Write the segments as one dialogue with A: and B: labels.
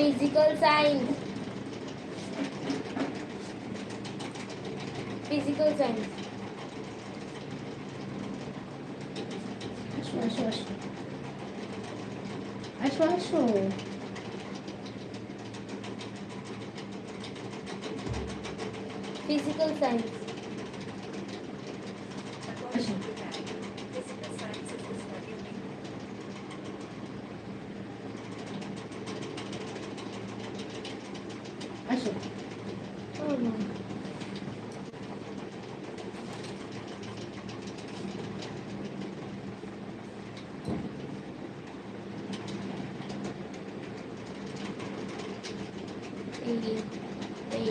A: Physical science. Physical science.
B: আসো আসো আসো আসো আসো
A: Physical science. Nasıl? Oğlum. Thank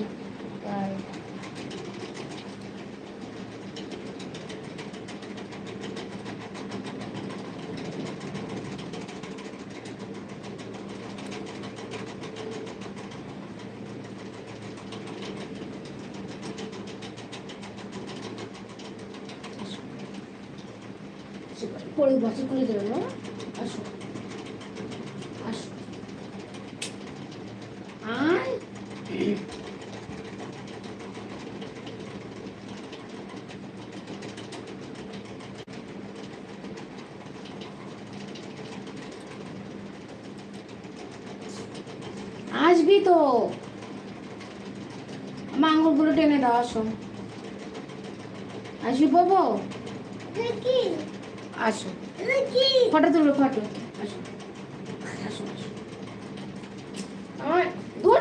A: you.
B: পরে বসে করে দেবে না আসো। আসো। আসবি তো। আমার আঙুলগুলো টেনে দাও, আসো। আসবি বাবু? আসো ফটো তুলো ফটো আসো আসো আসো আমার দূর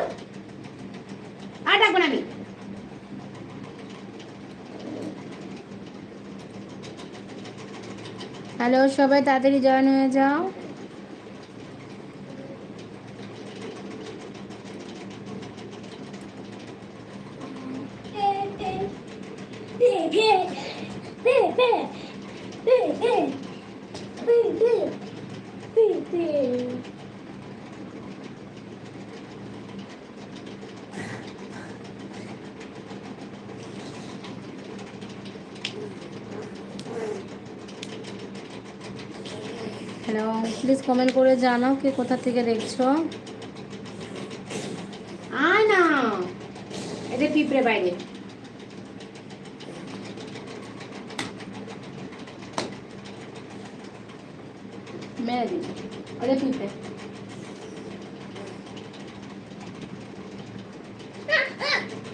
B: আর ডাকবো না আমি
A: হ্যালো সবাই তাড়াতাড়ি জয়েন হয়ে যাও হ্যালো প্লিজ কমেন্ট করে জানাও কে কোথা থেকে দেখছ।
B: আয় না এটা পিঁপড়ে বাইরে। মেরে দিন ওটা পিঁপড়ে।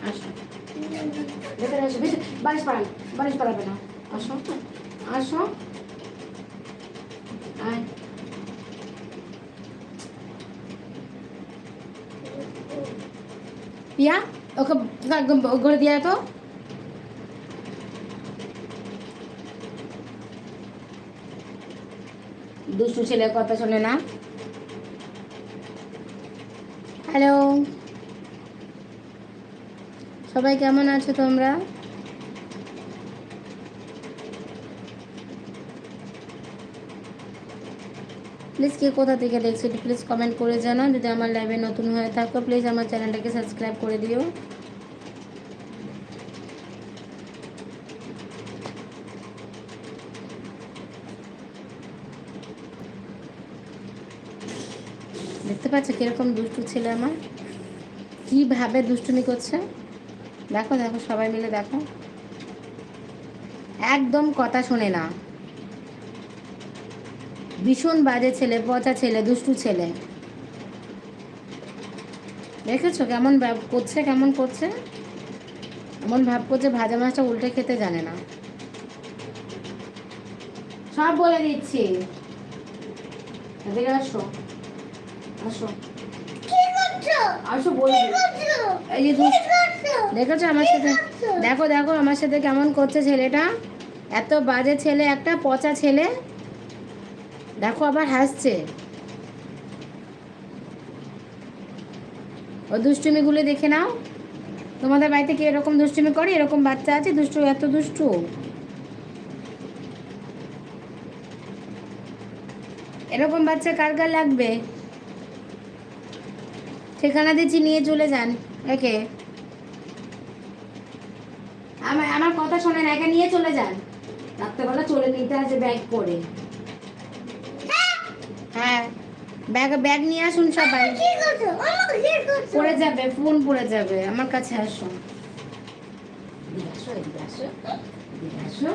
B: আসো। ভেতরে আসো বালিশ পাড়াবে না। আসো আসো। আয় পিয়া, ওকে ঘরে দিয়ে তো। দুষ্টু ছেলে কথা শোনে না।
A: হ্যালো সবাই কেমন আছো তোমরা? প্লিজ কে কোথা থেকে দেখছ প্লিজ কমেন্ট করে জানাও। যদি আমার লাইভে নতুন হয়ে থাকো, প্লিজ আমার চ্যানেলটাকে সাবস্ক্রাইব করে দিও। দেখতে পাচ্ছ কীরকম দুষ্টু ছেলে আমার? কীভাবে দুষ্টুমি করছে? দেখো দেখো, সবাই মিলে দেখো। একদম কথা শোনে না। ভীষণ বাজে ছেলে পচা ছেলে দুষ্টু ছেলে। দেখেছ কেমন ভাব করছে কেমন করছে? এমন ভাব করছে ভাজা মাছটা উল্টে খেতে জানে না। সব বলে দিচ্ছি। এদিকে আসো। আসো। আসো বলে এই যে দেখেছ আমার সাথে? দেখো দেখো আমার সাথে কেমন করছে ছেলেটা। এত বাজে ছেলে একটা পচা ছেলে। দেখো আবার হাসছে। ও দুষ্টুমিগুলো দেখে নাও। তোমাদের বাড়িতে কি এরকম দুষ্টুমি করে? এরকম বাচ্চা আছে? দুষ্টু, এত দুষ্টু। এরকম বাচ্চা কার কার লাগবে? ঠিকানা দিচ্ছি, নিয়ে চলে যান। একে। আমার আমার কথা শোনেন, একে নিয়ে চলে যান। রাত্রেবেলা চলে নিতে আসে ব্যাগ করে হ্যাঁ। ব্যাগ ব্যাগ নিয়ে আসুন সবাই। পড়ে যাবে ফোন পড়ে যাবে। আমার কাছে আসো। এদিকে আসো এদিকে আসো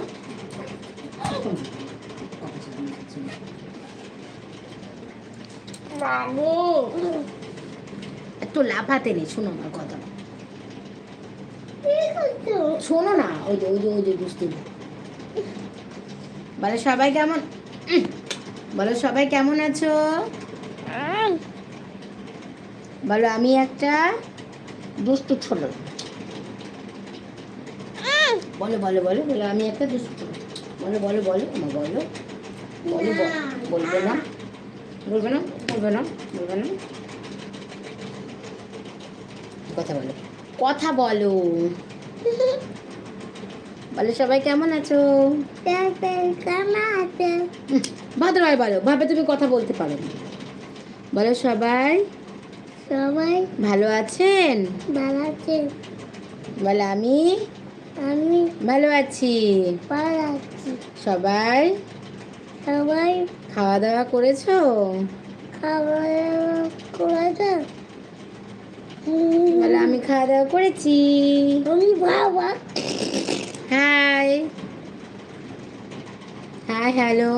A: একটু লাফাতে নেই শোনো আমার কথা। শোনো না ওই যে ওই যে ওই যে দুষ্টু বলো সবাই কেমন? বলো সবাই কেমন আছো? বলো আমি একটা দুষ্টু ছোট। বলো বলো বলো বলো আমি একটা দুষ্টু বলো বলো বলো আমার বলো বলো বলো বলবে না বলবে না বলবে না বলবে না। কথা বলো কথা বলো। বলো সবাই কেমন আছো? ভদ্রভাবে বলো ভাবে তুমি কথা বলতে পারো বলো সবাই।
B: সবাই।
A: ভালো আছেন?
B: ভালো আছে।
A: বলো আমি।
B: আমি।
A: ভালো আছি।
B: ভালো আছি।
A: সবাই।
B: সবাই।
A: খাওয়া দাওয়া করেছ?
B: খাবার করেছে?
A: বলো আমি খাওয়া দাওয়া করেছি।
B: আমি বাবা।
A: হাই। Hi hello.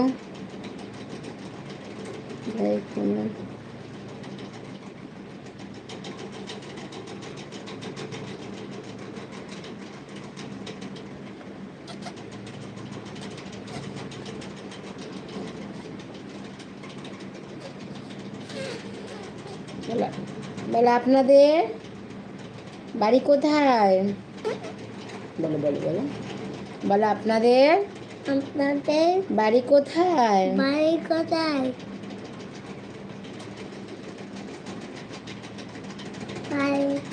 A: বলো বলো আপনাদের বাড়ি কোথায়? বলো বলো বলো। বলো আপনাদের
B: আপনাদের
A: বাড়ি কোথায়?
B: বাড়ি কোথায়?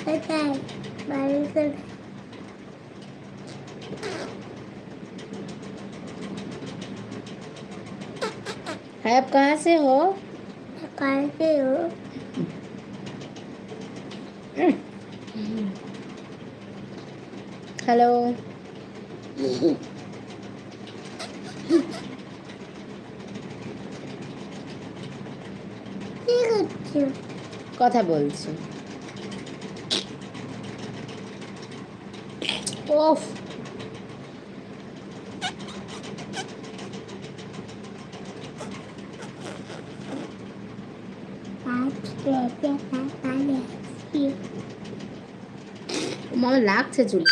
B: বাড়ি কোথায় বাড়ি কোথায়
A: है आप कहाँ से हो
B: कैसे हो
A: हेलो
B: কি করছো
A: কথা বলছি ওফ
B: আজকে বাড়ি আসছি
A: আমার লাগছে চুল